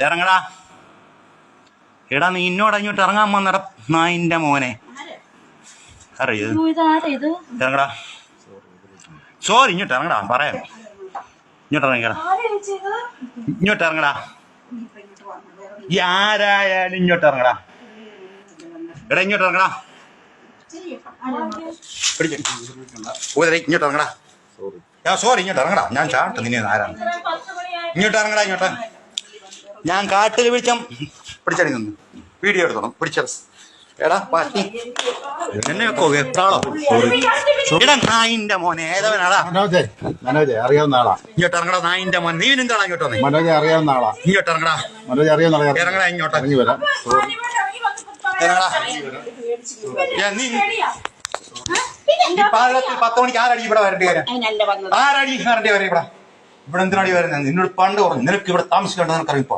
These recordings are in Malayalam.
ഇറങ്ങടാ. എടാ നീ ഇന്നോട് അങ്ങോട്ട് ഇറങ്ങാൻ വന്നട നായിന്റെ മോനെ. ഇത്? ഇറങ്ങടാ. സോറി ഇങ്ങോട്ട് ഇറങ്ങടാ പറയാം. ഇങ്ങോട്ട് ഇറങ്ങിക്കടാ ഇങ്ങോട്ട് ഇറങ്ങടാ. ഈ ആരായാലും ഇങ്ങോട്ട് ഇറങ്ങടാ. എടാ ഇങ്ങോട്ട് ഇറങ്ങടാ. ഇങ്ങോട്ട് ഇറങ്ങടാ. സോറി. ഇങ്ങോട്ട് ഇറങ്ങടാ. ഞാൻ ചാട്ട് നിന്നെ ആരാണ് ഇങ്ങോട്ട് ഇറങ്ങടാ ഇങ്ങോട്ട്. ഞാൻ കാട്ടിൽ വിളിച്ച പിടിച്ചടി നിന്ന് വീഡിയോ എടുത്തോണം പിടിച്ചത് എടാ പട്ടി. എന്നെ വെക്കോ എത്രാളോ? എടാ നായിന്റെ മോനെ ഏതവനാടാ? മനോജെ മനോജെ അറിയാവുന്ന ആളാ. ഇങ്ങോട്ട് ഇറങ്ങടാ നായിന്റെ മോൻ നീ എന്താടാ ഇങ്ങോട്ട് വന്നേ? മനോജെ അറിയാവുന്ന ആളാ. ഇങ്ങോട്ട് ഇറങ്ങടാ. മനോജെ അറിയാവുന്ന ആളാ. ഇറങ്ങടാ ഇങ്ങോട്ട്. ഇറങ്ങി വരാം. ഇറങ്ങടാ. നീ ഈ പാലത്തിൽ പത്ത് മണിക്ക് ആരടി ഇവിടെ വരേണ്ടി വരാം? ആരടി വരേണ്ടി വരാം ഇവിടെ? ഇവിടെ എന്തിനാടി വരുന്നത്? നിന്നോട് പണ്ട് പറഞ്ഞു നിനക്ക് ഇവിടെ താമസിക്കേണ്ടത് നിനക്കറിയിപ്പോ?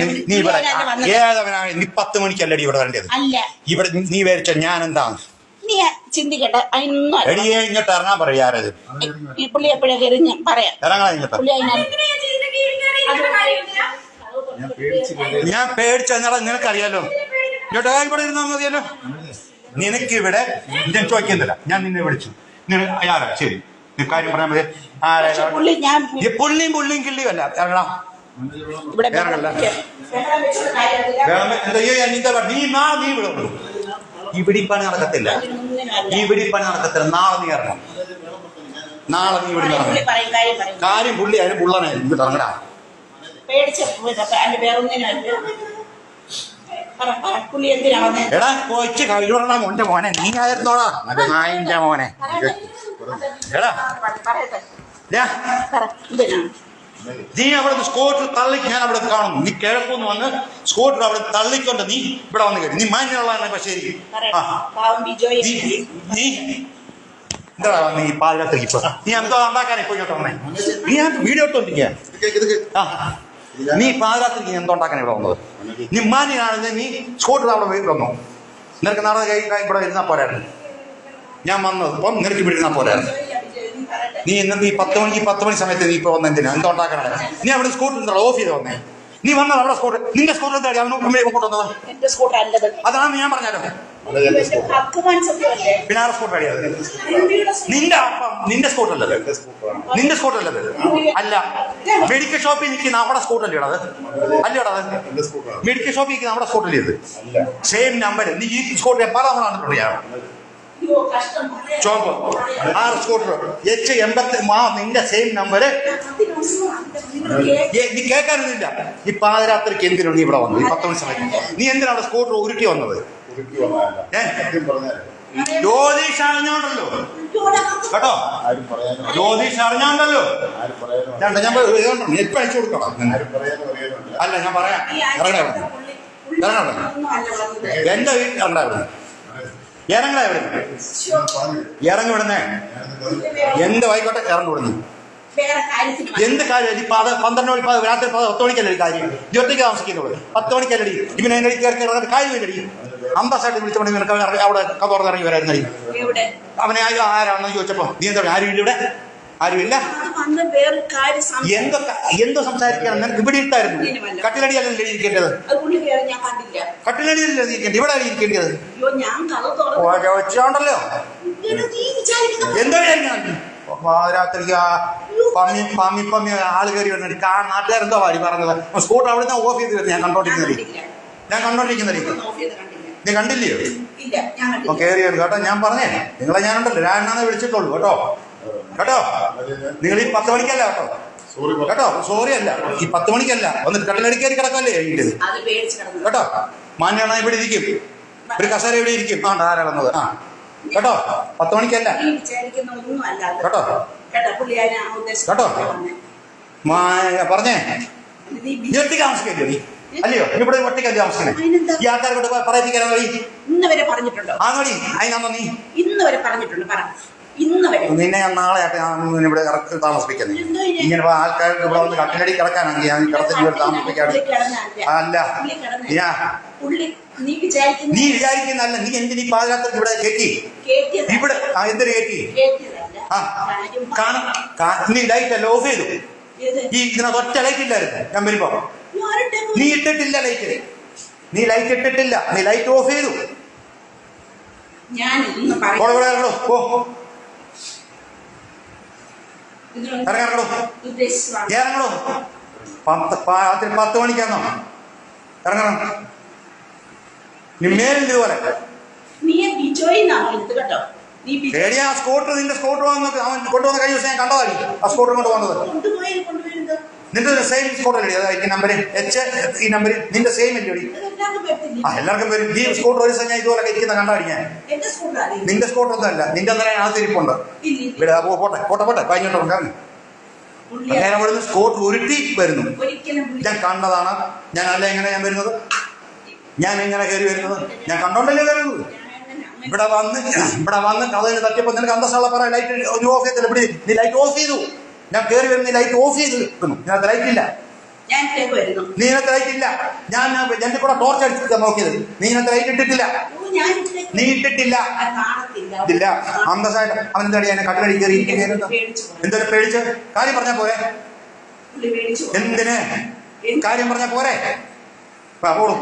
നീ- നീ ഇവിടെ ഏതവനാണ്? നീ പത്ത് മണിക്കല്ലടി ഇവിടെ വരേണ്ടത്. അല്ല. ഇവിടെ നീ വരച്ച ഞാൻ എന്താണ് നീ ചിന്തിക്കട്ടെ അതിനൊന്നും അല്ല. എടിയെ ഇങ്ങോട്ട് ഇറങ്ങാൻ പറയാ ആരത് ഈ പുള്ളി ഞാൻ പറയാം. ഇറങ്ങാ ഇങ്ങോട്ട് പുള്ളി അതിനല്ല ഞാൻ നിനക്കറിയാലോ. ഇങ്ങോട്ട് ഇവിടെ ഇരുന്നാ മതിയല്ലോ. നിനക്ക് ഇവിടെ ഞാൻ ചോദിക്കുന്നില്ല. ഞാൻ നിന്നെ വിളിച്ചു. നിന അയാളാ ശരി. കാര്യം പറയാൻ മതി. ഈ പുള്ളിയും പുള്ളിയും കിള്ളിയും അല്ല ഇറങ്ങണം ഇവിടെ നീ നാളെ നീ ഉള്ളൂ. ഈ പണി നടക്കത്തില്ല. ഇവിടെ ഈ പിടിപ്പണി നടക്കത്തില്ല. നാളെ നീ ഇറങ്ങണം. നാളെ നീ ഇവിടെ ഇറങ്ങും ഇറങ്ങണം. കാര്യം പുള്ളി അതിന് പുള്ളനെ ഇവിടെ ഇറങ്ങടാ. എടാ കൊച്ചു കയ്യിലുള്ള മോന്റെ മോനെ. നീ ആയിരുന്നോടാ. അത് നായിന്റെ മോനെ. നീ അവിടെ സ്കൂട്ടർ തള്ളിക്ക് ഞാൻ അവിടെ കാണുന്നു. നീ കിഴക്കുന്ന് വന്ന് സ്കൂട്ടർ അവിടെ തള്ളിക്കൊണ്ട് നീ ഇവിടെ വന്ന് കഴിഞ്ഞു നീ മാന്യമുള്ളതാണ് പക്ഷേ നീ എന്താ നീ പാതിരാത്രിക്ക് ഇപ്പൊ? നീ എന്തോ ഉണ്ടാക്കാൻ ഇപ്പൊ ഇങ്ങോട്ട് വന്നേ? നീ ഞാൻ വീഡിയോ ഇട്ടോണ്ടിരിക്കുക ആ. നീ പാതിരാത്രിക്ക് നീ എന്തോ ഉണ്ടാക്കാൻ ഇവിടെ വന്നത്? നീ മാന്യനാണെങ്കിൽ നീ സ്കൂട്ടർ അവിടെ വന്നു. നിനക്ക് നാളെ കഴിഞ്ഞാൽ കൈ ഇവിടെ ഇരുന്നാ പോരായിരുന്നു. ഞാൻ വന്നത് ഇപ്പം നിനക്ക് വിടുന്ന ഇരുന്നാ നീ ഇന്ന് നീ പത്ത് മണിക്ക് പത്ത് മണി സമയത്ത് നീ ഇപ്പൊ വന്ന എന്തിനാ? എന്തോ ഉണ്ടാക്കണേ? നീ അവിടെ സ്കൂട്ടർ ഓഫ് ചെയ്ത് വന്നേ നീ വന്നത് അവിടെ സ്കൂട്ടർ നിന്റെ സ്കൂട്ടർ എന്താ അവന് കൊണ്ട് വന്നത് എന്റെ സ്കൂട്ടർ അല്ലത് അതാണ് ഞാൻ പറഞ്ഞാലോ പിന്നെ ആരുടെ സ്കൂട്ടർ അടിയാ നിന്റെ അപ്പം നിന്റെ സ്കൂട്ടർ അല്ലത്. നിന്റെ സ്കൂട്ടർ അല്ലത്. അല്ല മെഡിക്കൽ ഷോപ്പിൽ നിൽക്കുന്ന അവിടെ സ്കൂട്ടർ അല്ലേ അത്? അല്ലേടാ അത്? മെഡിക്കൽ ഷോപ്പിൽ നിൽക്കുന്ന അവിടെ സ്കൂട്ടർ അല്ലേ ഇത്? സെയിം നമ്പർ നീ ഈ സ്കൂട്ടർ പല തവണ അയ്യോ ആറ് സ്കൂട്ടർ. എച്ച് എൺപത്തി ആ നിന്റെ സെയിം നമ്പര് നീ കേൾക്കാനൊന്നുമില്ല. ഈ പാതിരാത്രിക്ക് എന്തിനാണ് നീ ഇവിടെ വന്നത്? ഈ പത്ത് മണി സമയത്ത്. നീ എന്തിനാണ് അവിടെ സ്കൂട്ടർ ഉരുട്ടി വന്നത്? ജ്യോതിഷ് അറിഞ്ഞോണ്ടല്ലോ. കേട്ടോ? ജ്യോതിഷ് അറിഞ്ഞോണ്ടല്ലോ. ഞാൻ ഞാൻ ഇതുകൊണ്ടോ നീ എപ്പോ അയച്ചു കൊടുക്കണം? അല്ല ഞാൻ പറയാം. ഇറങ്ങണ. ഇറങ്ങണ. എന്റെ വീട്ടിൽ ഉണ്ടായിരുന്നു. ഇറങ്ങണ എവിടെ ഇറങ്ങി വിടുന്നേ എന്ത് ആയിക്കോട്ടെ ഇറങ്ങി വിടുന്നു എന്ത് കാര്യം? പത പന്ത്രണ്ട് മണി രാത്രി പത- പത്ത് മണിക്കല്ലേ കാര്യം. ജ്യോതിക്ക് താമസിക്കുന്നത് പത്ത് മണിക്കല്ലടി ഇവനെ എന്നെ കയറി കയറി കാര്യമില്ലടി അന്തസ്സായിട്ട് വിളിച്ചോണ്ട് നിനക്ക് അവിടെ കഥ കതോർന്ന് ഇറങ്ങി വരായിരുന്നു അവനെ ആരും ആരാണെന്ന് ചോദിച്ചപ്പോ നീ എന്താ ആരും ഇല്ല ഇവിടെ? ആരുമില്ല? എന്തോ എന്തോ സംസാരിക്കണം നിനക്ക് ഇവിടെ ഇട്ടായിരുന്നു കട്ടിലടിയല്ലേ ഇരിക്കേണ്ടത്. അത് പുള്ളി കയറി ഞാൻ കണ്ടില്ല. കട്ടിലടിയല്ലേ ഇരിക്കേണ്ടത്. ഇവിടെ എഴുതിയിരിക്കേണ്ടത് ഞാൻ വെച്ചോണ്ടല്ലോ എന്തോ രാത്രി പമ്മി പമ്മി പമ്മി ആൾ കയറി വന്നിട്ട് കാ നാട്ടുകാരെന്തോ വാരി പറഞ്ഞത്. സ്കൂട്ടർ അവിടെ നിന്ന് ഓഫ് ചെയ്ത് വരുന്നത് ഞാൻ ഞാൻ കണ്ടോണ്ടിരിക്കുന്നത് ഞാൻ കണ്ടോണ്ടിരിക്കുന്നത്. നീ കണ്ടില്ലയോ? ഞാൻ കയറി കേട്ടോ ഞാൻ പറഞ്ഞേ. നിങ്ങളെ ഞാനുണ്ടല്ലോ. ഞാനാന്ന് വിളിച്ചിട്ടുള്ളൂ. കേട്ടോ. കേട്ടോ? നിങ്ങൾ ഈ പത്ത് മണിക്കല്ല കേട്ടോ? സോറി കേട്ടോ? സോറി അല്ല. ഈ പത്ത് മണിക്കല്ല. ഒന്ന് കട്ടിലടി കയറി കിടക്കല്ലേ കഴിഞ്ഞത് അത് പേടിച്ച് കിടന്നു. കേട്ടോ? മാന്യണ ഇവിടെ ഇരിക്കും. ഒരു കസേര ഇവിടെ ഇരിക്കും. ആ ആരാ വന്നത് ആ. കേട്ടോ? പത്ത് മണിക്കല്ല. കേട്ടോ? കേട്ടോ പറഞ്ഞേ. നീ ഒറ്റയ്ക്ക് താമസിക്കല്ലോ നീ? അല്ലയോ? നീ ഇവിടെ ഒറ്റയ്ക്കല്ലേ താമസിക്കണേ? ഈ ആൾക്കാരെ കൊണ്ട് പറയിപ്പിക്കാനോ നീ ഇന്ന് വരെ പറഞ്ഞിട്ടുണ്ടോ? ആ നോടി അതിനാന്നോ നീ ഇന്ന് വരെ പറഞ്ഞിട്ടുണ്ട് പറ. ഇന്ന് വരെ. നിന്നെ ഞാൻ നാളെ ആട്ടെ ഞാൻ ഇവിടെ ഇറക്കി താമസിപ്പിക്കുന്നത് ഇങ്ങനെ ആൾക്കാർക്ക് ഇവിടെ വന്ന് കട്ടിലടി കിടക്കാനാണെങ്കിൽ ഞാൻ കിടത്തി ഇവിടെ താമസിപ്പിക്കാണ് അല്ല നീ വിചാരിക്കുന്ന നീ വിചാരിക്കുന്നല്ല നീ എന്തിനീ പാതിരാത്രി ഇവിടെ കേട്ടിയതല്ല. ഇവിടെ ആ, എന്തിനു. ആ കാണാം. നീ ലൈറ്റ് അല്ല? ഓഫ് ചെയ്തു? ഈ ഇതിനകത്ത് ഒറ്റ ലൈറ്റ് ഇല്ലായിരുന്നു. ഞാൻ വരുമ്പോ. നീ ഇട്ടിട്ടില്ല ലൈറ്റ് നീ ലൈറ്റ് ഇട്ടിട്ടില്ല. നീ ലൈറ്റ് ഓഫ് ചെയ്തു. ഞാൻ ഇവിടെ ഇറങ്ങണോ? പത്ത് രാത്രി പത്ത് മണിക്കാണോ? ഇറങ്ങണം. നീ മേലിൽ ഇതുപോലെ പേടിയാ ആ സ്കൂട്ടർ നിന്റെ സ്കൂട്ടർ വന്ന് അവൻ കൊണ്ടുവന്ന കഴിഞ്ഞ ദിവസം ഞാൻ കണ്ടതായി ആ സ്കൂട്ടർ കൊണ്ട് വന്നത്. നിന്റെ സെയിം സ്കോർ അല്ലേ? അതായത് ഈ നമ്പർ എച്ച് ഈ നമ്പർ നിന്റെ സെയിം അല്ലേ അതെല്ലാവർക്കും ആ എല്ലാവർക്കും വരും ഈ സ്കോർ ഒരു ദിവസം ഞാൻ ഇതുപോലെ ഇരിക്കുന്ന കണ്ടാടി ഞാൻ. നിന്റെ സ്കൂട്ടർ ഒന്നും അല്ല. നിന്റെ അന്നേരം ആ തിരിപ്പുണ്ട് ഇവിടെ പോട്ടെ പോട്ടെ പോട്ടെ. കഴിഞ്ഞോട്ടോ കാരണം അങ്ങനെ അവിടുന്ന് സ്കൂട്ടർ ഉരുട്ടി വരുന്നു. ഞാൻ കണ്ടതാണ്. ഞാൻ അല്ല എങ്ങനെ ഞാൻ വരുന്നത്? ഞാൻ എങ്ങനെ കയറി വരുന്നത്? ഞാൻ കണ്ടോണ്ടല്ലേ വരുന്നത് ഇവിടെ വന്ന് ഇവിടെ വന്ന് കഥയിൽ തട്ടിയപ്പോ നിനക്ക് അന്തസ്സുള്ള പറ ലൈറ്റ് ഓഫ് ചെയ്തില്ല ഇവിടെ നീ ലൈറ്റ് ഓഫ് ചെയ്തു. ഞാൻ കയറി വരുന്ന ലൈറ്റ് ഓഫ് ചെയ്ത് നിൽക്കുന്നു ഇതിനകത്ത് ലൈറ്റ് ഇല്ല. നീ ഇതിനകത്ത് ലൈറ്റ് ഇല്ല. ഞാൻ എന്റെ കൂടെ ടോർച്ച് അടിച്ചിട്ട് നോക്കിയത്. നീ ഇതിനകത്ത് ലൈറ്റ് ഇട്ടിട്ടില്ല. നീ ഇട്ടിട്ടില്ല. ഇല്ല. അന്തസായിട്ട് അവൻ എന്താ ഞാൻ കട്ടിലടി കയറി. എന്തൊരു പേടിച്ച്? കാര്യം പറഞ്ഞാ പോരെ. എന്തിന്? കാര്യം പറഞ്ഞാ പോരെ. ആ, പോളൂ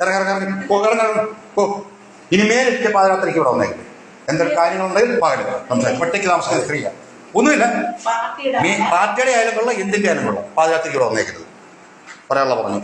ഇറങ്ങി ഇറങ്ങി ഇറങ്ങി. പോ ഇറങ്ങി ഇറങ്ങി. പോ. ഇനി മേലിട്ട് പാതിരാത്രിക്ക് ഇവിടെ വന്നേക്കും. എന്തൊരു കാര്യങ്ങളുണ്ടെങ്കിൽ പകൽ സംസാരിക്കും. ഒറ്റയ്ക്ക് താമസിക്കുന്ന സ്ത്രീയ. ഒന്നുമില്ല. പാർട്ടിയുടെ നീ പാർട്ടിയുടെ ആയാലും കൊള്ളാം എന്തിന്റെ ആയാലും കൊള്ളാം. പാതിരാത്രിക്ക് ഇവിടെ വന്നേക്കരുത്. പറയാനുള്ള പറഞ്ഞു.